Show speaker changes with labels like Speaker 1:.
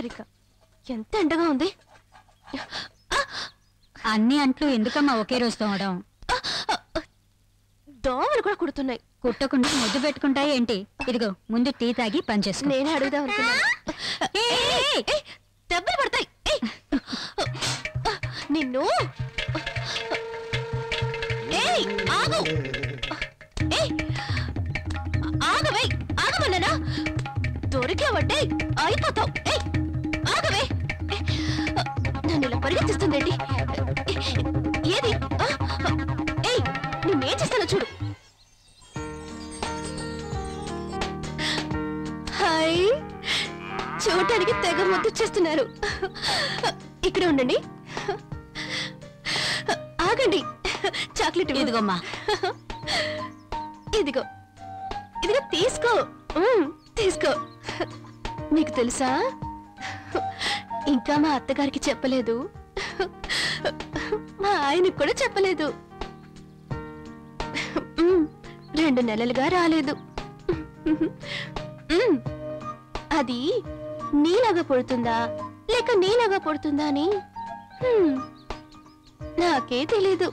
Speaker 1: హిస్టరిక ఎంత ఎండగా ఉంది.
Speaker 2: అన్ని అంట్లు ఎందుకమ్మా ఒకే రోజు తోమడం?
Speaker 1: దోమలు కూడా కుడుతున్నాయి.
Speaker 2: కుట్టకుండా ముద్దు పెట్టుకుంటాయి ఏంటి? ఇదిగో ముందు టీ తాగి పని చేసుకో.
Speaker 1: నేనే అడుగుదాం దెబ్బలు పడతాయి. నిన్ను? ఆగు. ఆగవే ఆగమన్నానా దొరికావంటే అయిపోతావు. ఇలా పరిగెత్తిస్తుందేంటి ఏది? ఏయ్ నేనేం చేస్తానో చూడు. హాయ్. చూడటానికి తెగ ముద్దు చేస్తున్నారు. ఇక్కడ ఉండండి. ఆగండి. చాక్లెట్.
Speaker 2: ఇదిగోమ్మా.
Speaker 1: ఇదిగో. ఇదిగో తీసుకో. తీసుకో. నీకు తెలుసా? ఇంకా మా అత్తగారికి చెప్పలేదు. మా ఆయనకు కూడా చెప్పలేదు. రెండు నెలలుగా రాలేదు. అది నీలాగా పుడుతుందా? లేక నీలాగా పుడుతుందా అని? నాకే తెలీదు.